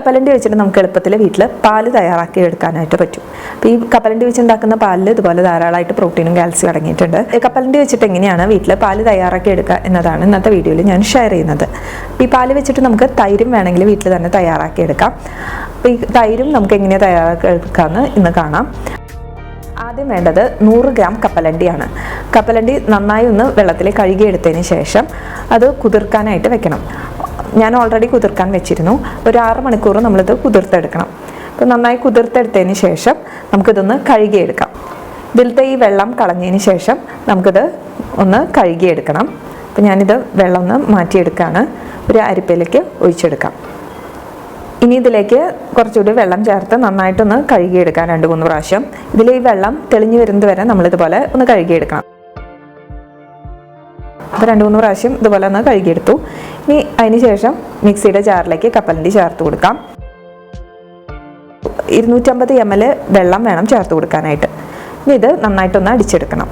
കപ്പലണ്ടി വെച്ചിട്ട് നമുക്ക് എളുപ്പത്തിൽ വീട്ടിൽ പാൽ തയ്യാറാക്കി എടുക്കാനായിട്ട് പറ്റും. അപ്പോൾ ഈ കപ്പലണ്ടി വെച്ച് ഉണ്ടാക്കുന്ന പാലിൽ ഇതുപോലെ ധാരാളമായിട്ട് പ്രോട്ടീനും കാൽസ്യം അടങ്ങിയിട്ടുണ്ട്. കപ്പലണ്ടി വെച്ചിട്ട് എങ്ങനെയാണ് വീട്ടിൽ പാൽ തയ്യാറാക്കി എടുക്കുക എന്നതാണ് ഇന്നത്തെ വീഡിയോയിൽ ഞാൻ ഷെയർ ചെയ്യുന്നത്. ഈ പാൽ വെച്ചിട്ട് നമുക്ക് തൈരും വേണമെങ്കിൽ വീട്ടിൽ തന്നെ തയ്യാറാക്കി എടുക്കാം. അപ്പോൾ ഈ തൈരും നമുക്ക് എങ്ങനെയാണ് തയ്യാറാക്കി എടുക്കാമെന്ന് ഇന്ന് കാണാം. ആദ്യം വേണ്ടത് നൂറ് ഗ്രാം കപ്പലണ്ടിയാണ്. കപ്പലണ്ടി നന്നായി ഒന്ന് വെള്ളത്തിൽ കഴുകിയെടുത്തതിന് ശേഷം അത് കുതിർക്കാനായിട്ട് വെക്കണം. ഞാൻ ഓൾറെഡി കുതിർക്കാൻ വെച്ചിരുന്നു. ഒരു ആറ് മണിക്കൂർ നമ്മളിത് കുതിർത്തെടുക്കണം. അപ്പോൾ നന്നായി കുതിർത്തെടുത്തതിന് ശേഷം നമുക്കിതൊന്ന് കഴുകിയെടുക്കാം. ഇതിലത്തെ ഈ വെള്ളം കളഞ്ഞതിന് ശേഷം നമുക്കിത് ഒന്ന് കഴുകിയെടുക്കണം. അപ്പോൾ ഞാനിത് വെള്ളം ഒന്ന് മാറ്റിയെടുക്കുകയാണ് ഒരു അരിപ്പയിലേക്ക് ഒഴിച്ചെടുക്കാം. ഇനി ഇതിലേക്ക് കുറച്ചുകൂടി വെള്ളം ചേർത്ത് നന്നായിട്ടൊന്ന് കഴുകിയെടുക്കാം രണ്ട് മൂന്ന് പ്രാവശ്യം. ഇതിൽ ഈ വെള്ളം തെളിഞ്ഞു വരുന്നത് വരെ നമ്മളിതുപോലെ ഒന്ന് കഴുകിയെടുക്കണം. അപ്പോൾ രണ്ട് മൂന്ന് പ്രാവശ്യം ഇതുപോലെ ഒന്ന് കഴുകിയെടുത്തു. ഇനി അതിന് ശേഷം മിക്സിയുടെ ജാറിലേക്ക് കപ്പലണ്ടി ചേർത്ത് കൊടുക്കാം. ഇരുന്നൂറ്റമ്പത് എം എൽ വെള്ളം വേണം ചേർത്ത് കൊടുക്കാനായിട്ട്. ഇനി ഇത് നന്നായിട്ടൊന്ന് അടിച്ചെടുക്കണം.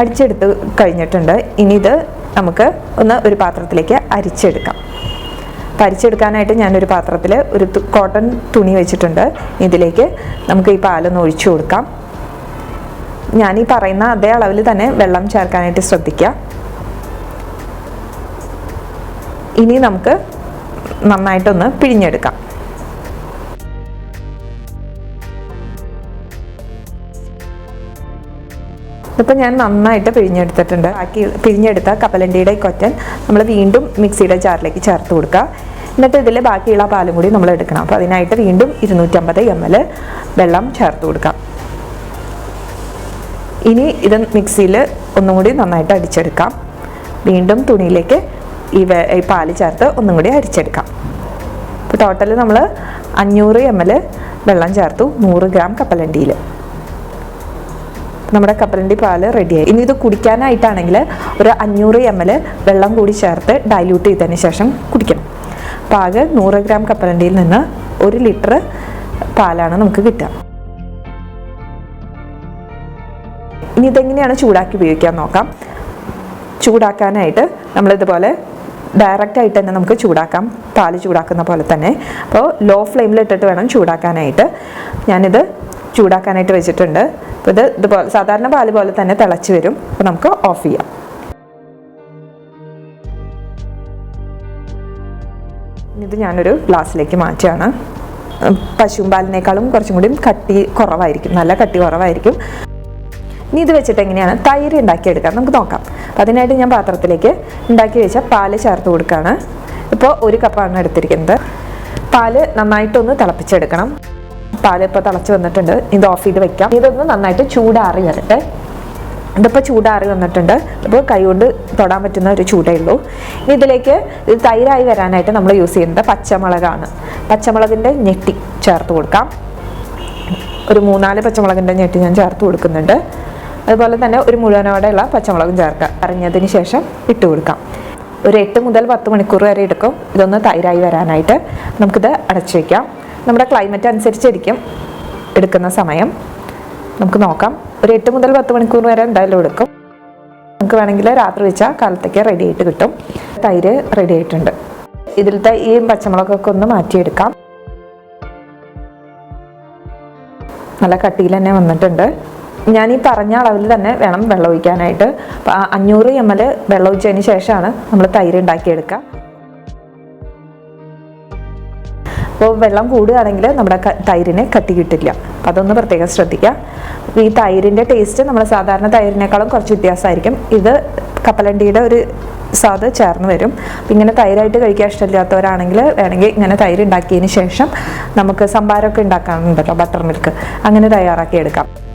അടിച്ചെടുത്ത് കഴിഞ്ഞിട്ടുണ്ട്. ഇനി ഇത് നമുക്ക് ഒന്ന് ഒരു പാത്രത്തിലേക്ക് അരിച്ചെടുക്കാം. പരിച്ചെടുക്കാനായിട്ട് ഞാനൊരു പാത്രത്തിൽ ഒരു കോട്ടൺ തുണി വെച്ചിട്ടുണ്ട്. ഇതിലേക്ക് നമുക്ക് ഈ പാലൊന്ന് ഒഴിച്ചു കൊടുക്കാം. ഞാൻ ഈ പറയുന്ന അതേ അളവിൽ തന്നെ വെള്ളം ചേർക്കാനായിട്ട് ശ്രദ്ധിക്കുക. ഇനി നമുക്ക് നന്നായിട്ടൊന്ന് പിഴിഞ്ഞെടുക്കാം. ഇപ്പം ഞാൻ നന്നായിട്ട് പിഴിഞ്ഞെടുത്തിട്ടുണ്ട്. ബാക്കി പിഴിഞ്ഞെടുത്ത കപ്പലണ്ടിയുടെ കൊറ്റൻ നമ്മൾ വീണ്ടും മിക്സിയുടെ ജാറിലേക്ക് ചേർത്ത് കൊടുക്കുക. എന്നിട്ട് ഇതിൽ ബാക്കിയുള്ള പാലും കൂടി നമ്മൾ എടുക്കണം. അപ്പോൾ അതിനായിട്ട് വീണ്ടും ഇരുന്നൂറ്റമ്പത് എം എൽ വെള്ളം ചേർത്ത് കൊടുക്കാം. ഇനി ഇത് മിക്സിയിൽ ഒന്നും കൂടി നന്നായിട്ട് അടിച്ചെടുക്കാം. വീണ്ടും തുണിയിലേക്ക് ഈ ഈ പാൽ ചേർത്ത് ഒന്നും കൂടി അരിച്ചെടുക്കാം ഇപ്പോൾ ടോട്ടൽ നമ്മൾ അഞ്ഞൂറ് എം എൽ വെള്ളം ചേർത്തു നൂറ് ഗ്രാം കപ്പലണ്ടിയിൽ നമ്മുടെ കപ്പലണ്ടി പാൽ റെഡിയായി ഇനി ഇത് കുടിക്കാനായിട്ടാണെങ്കിൽ ഒരു അഞ്ഞൂറ് എം എൽ വെള്ളം കൂടി ചേർത്ത് ഡൈല്യൂട്ട് ചെയ്തതിന് ശേഷം കുടിക്കണം. അപ്പോൾ ആകെ നൂറ് ഗ്രാം കപ്പലണ്ടിയിൽ നിന്ന് ഒരു ലിറ്റർ പാലാണ് നമുക്ക് കിട്ടുക. ഇനി ഇതെങ്ങനെയാണ് ചൂടാക്കി ഉപയോഗിക്കാൻ നോക്കാം? ചൂടാക്കാനായിട്ട് നമ്മളിതുപോലെ ഡയറക്റ്റ് ആയിട്ട് തന്നെ നമുക്ക് ചൂടാക്കാം. പാൽ ചൂടാക്കുന്ന പോലെ തന്നെ. അപ്പോൾ ലോ ഫ്ലെയിമിൽ ഇട്ടിട്ട് വേണം ചൂടാക്കാനായിട്ട്. ഞാനിത് ചൂടാക്കാനായിട്ട് വെച്ചിട്ടുണ്ട്. അപ്പോൾ ഇത് ഇതുപോലെ സാധാരണ പാൽ പോലെ തന്നെ തിളച്ച് വരും. അപ്പോൾ നമുക്ക് ഓഫ് ചെയ്യാം. ഇത് ഞാനൊരു ഗ്ലാസ്സിലേക്ക് മാറ്റുകയാണ്. പശുവും പാലിനേക്കാളും കുറച്ചും കൂടി കട്ടി കുറവായിരിക്കും. നല്ല കട്ടി കുറവായിരിക്കും. ഇനി ഇത് വെച്ചിട്ട് എങ്ങനെയാണ്? തൈര് ഉണ്ടാക്കിയെടുക്കാം. നമുക്ക് നോക്കാം. അതിനായിട്ട് ഞാൻ പാത്രത്തിലേക്ക് ഉണ്ടാക്കി വെച്ച പാൽ ചേർത്ത് കൊടുക്കുകയാണ് ഇപ്പോൾ ഒരു കപ്പാണ് എടുത്തിരിക്കുന്നത്. പാൽ നന്നായിട്ടൊന്ന് തിളപ്പിച്ചെടുക്കണം. പാൽ ഇപ്പോൾ തിളച്ച് വന്നിട്ടുണ്ട്. ഇത് ഓഫ് ചെയ്ത് വെക്കാം. ഇതൊന്ന് നന്നായിട്ട് ചൂടാറി വരട്ടെ. ഇതിപ്പോൾ ചൂടാറി വന്നിട്ടുണ്ട്. ഇപ്പോൾ കൈകൊണ്ട് തൊടാൻ പറ്റുന്ന ഒരു ചൂടേ ഉള്ളൂ. ഇനി ഇതിലേക്ക് ഇത് തൈരായി വരാനായിട്ട് നമ്മൾ യൂസ് ചെയ്യുന്നത് പച്ചമുളകാണ്. പച്ചമുളകിന്റെ ഞെട്ടി ചേർത്ത് കൊടുക്കാം. ഒരു മൂന്നാൽ പച്ചമുളകിന്റെ ഞെട്ടി ഞാൻ ചേർത്ത് കൊടുക്കുന്നുണ്ട്. അതുപോലെ തന്നെ ഒരു മുഴുവനോടെയുള്ള പച്ചമുളകും ചേർക്കുക. അറിഞ്ഞതിന് ശേഷം ഇട്ട് കൊടുക്കാം. ഒരു എട്ട് മുതൽ പത്ത് മണിക്കൂർ വരെ എടുക്കും. ഇതൊന്ന് തൈരായി വരാനായിട്ട് നമുക്കിത് അടച്ചു വയ്ക്കാം നമ്മുടെ ക്ലൈമറ്റ് അനുസരിച്ചിരിക്കും എടുക്കുന്ന സമയം. നമുക്ക് നോക്കാം. ഒരു എട്ട് മുതൽ പത്ത് മണിക്കൂർ വരെ എന്തായാലും എടുക്കും. നമുക്ക് വേണമെങ്കിൽ രാത്രി വെച്ചാൽ കാലത്തേക്ക് റെഡി ആയിട്ട് കിട്ടും. തൈര് റെഡി ആയിട്ടുണ്ട്. ഇതിലത്തെ ഈ പച്ചമുളകൊക്കെ ഒന്ന് മാറ്റിയെടുക്കാം. നല്ല കട്ടിയിൽ തന്നെ വന്നിട്ടുണ്ട്. ഞാൻ ഈ പറഞ്ഞ അളവിൽ തന്നെ വേണം വെള്ളം ഒഴിക്കാനായിട്ട്. അഞ്ഞൂറ് എം എൽ വെള്ളം ഒഴിച്ചതിന് ശേഷമാണ് നമ്മൾ തൈര് ഉണ്ടാക്കിയെടുക്കുക. അപ്പോൾ വെള്ളം കൂടുകയാണെങ്കിൽ നമ്മുടെ തൈരിനെ കട്ടി കിട്ടില്ല. അപ്പോൾ അതൊന്ന് പ്രത്യേകം ശ്രദ്ധിക്കുക. ഈ തൈരിന്റെ ടേസ്റ്റ് നമ്മൾ സാധാരണ തൈരിനേക്കാളും കുറച്ച് വ്യത്യാസമായിരിക്കും. ഇത് കപ്പലണ്ടിയുടെ ഒരു സ്വാദ് ചേർന്ന് വരും. അപ്പം ഇങ്ങനെ തൈരായിട്ട് കഴിക്കാൻ ഇഷ്ടമില്ലാത്തവരാണെങ്കിൽ വേണമെങ്കിൽ ഇങ്ങനെ തൈര് ഉണ്ടാക്കിയതിന് ശേഷം നമുക്ക് സംഭാരമൊക്കെ ഉണ്ടാക്കാനുണ്ടല്ലോ ബട്ടർ മിൽക്ക് അങ്ങനെ തയ്യാറാക്കി എടുക്കാം